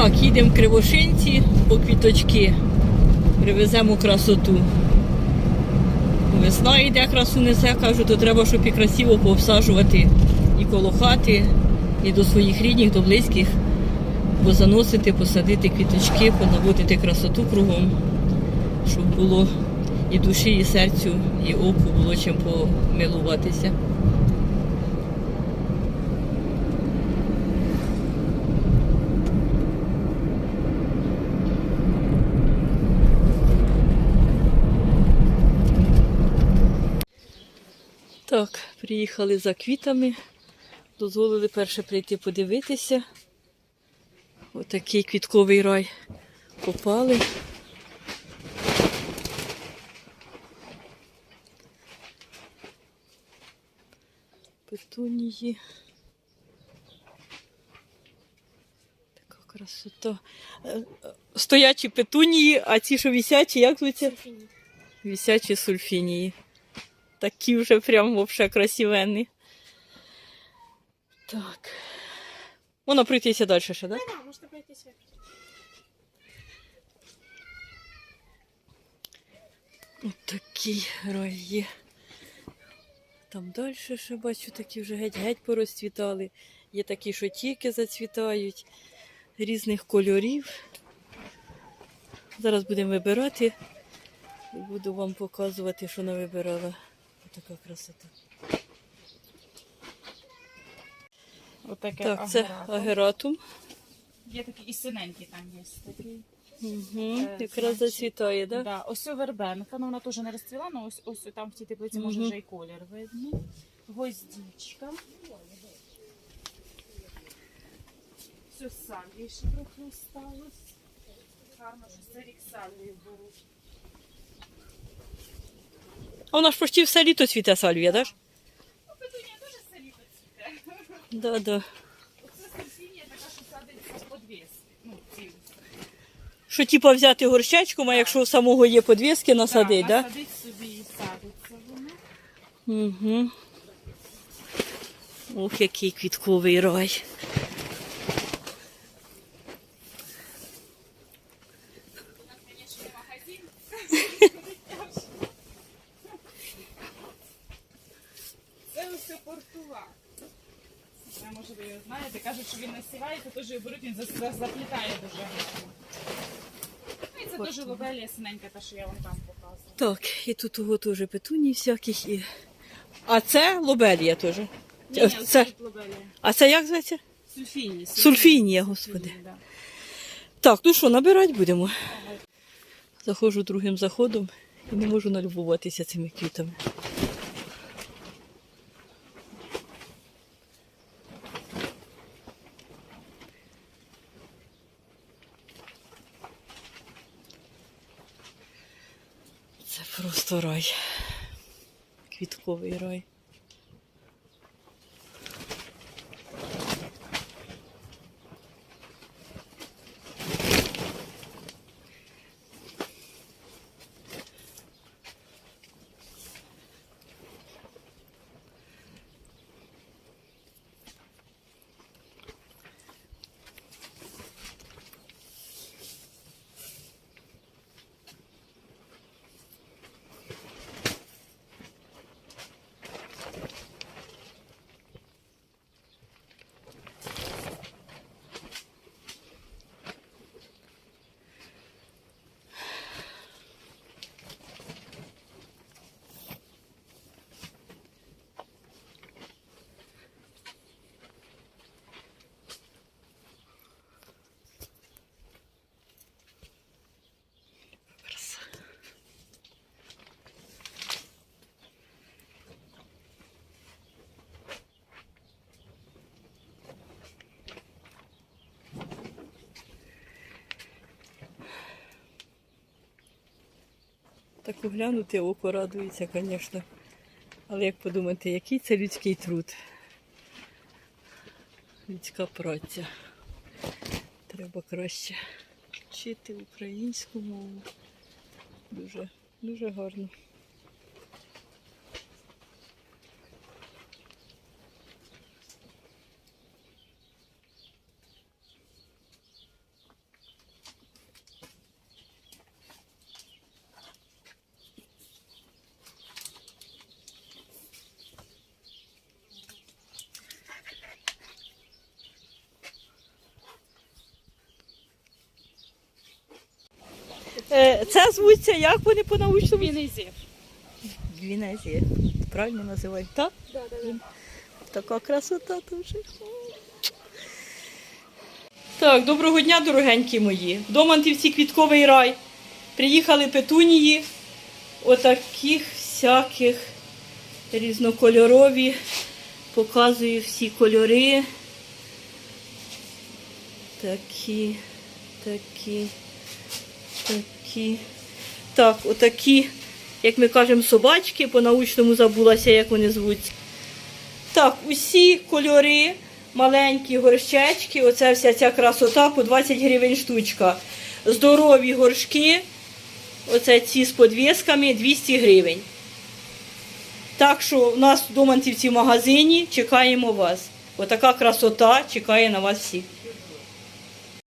Так, їдемо в Кривошинці по квіточки. Привеземо красоту. Весна йде, красу несе, кажу, то треба, щоб і красиво пообсаджувати і коло хати, і до своїх рідних, до близьких, позаносити, посадити квіточки, понаводити красоту кругом, щоб було і душі, і серцю, і оку було чим помилуватися. Так, приїхали за квітами. Дозволили перше прийти подивитися. Отакий квітковий рай попали. Петунії. Така красота. Е, Стоячі петунії, а ці, що висячі, як звуться? Висячі сульфінії. Такі вже прям вообще красивенні. Так. Можна пройтися далі ще, так? Да? Да, можна пройтися. Ось такий рай є. Там далі ще бачу, такі вже геть-геть порозцвітали. Є такі, що тільки зацвітають, різних кольорів. Зараз будемо вибирати буду вам показувати, що не вибирала. Така красота. Отаке Так, це агератум. Є такий і синенький там є. Такий. Угу. Е, Якраз значить, зацвітає? Да? Да. Ось о вербенка, ну вона теж не розцвіла, але ось, ось там в цій теплиці може Мгм. вже і колір видно. Гвоздічка. Все ще трохи осталось. Гарно, що це рік сальвії беруть. А вона ж почти все літо цвіте сальвія, так? Да? Ну, петунія дуже саліто цвіте. Да, да. Оце така, що садиться по 200. Ну, ці. Що типа взяти горщечком, а якщо у самого є подвіски, насадить, так? Да, Насадить собі і садиться воно. Угу. Ох, який квітковий рай. Конечно, магазин. Це усе портува. Я, може, ви його знаєте. Кажуть, що він насівається, теж його беруть, він за- за- заплітає дуже гарно. Ну і це дуже лобелія синенька, та, що я вам там показувала. Так, і тут того теж петуні всяких. І... А це лобелія теж. Ні, Це- ні, це- лобелія. А це як зветься? Сульфінії. Сульфінія, господи. да. Так, ну що, набирати будемо. Заходжу другим заходом і не можу налюбуватися цими квітами. Просто рай. Квітковий рай. Так оглянути око радується, звісно. Але як подумати, який це людський труд? Людська праця. Треба краще вчити українську мову. Дуже, дуже гарно. Е, Це звуться, як вони по-научному? Вінезір. Гвінезія. Правильно називають, так? Да, да, да. Така красота дуже. Так, доброго дня, дорогенькі мої. Домантівці квітковий рай. Приїхали петунії, отаких всяких різнокольорові. Показую всі кольори. Такі, такі, такі. Так, отакі, як ми кажемо, собачки, по-научному забулася, як вони звуться. Так, усі кольори, маленькі горщечки, оце вся ця красота по 20 гривень штучка. Здорові горшки, оце ці з подвісками 200 гривень. Так що у нас в Доманцівці в магазині чекаємо вас. Отака красота чекає на вас всіх.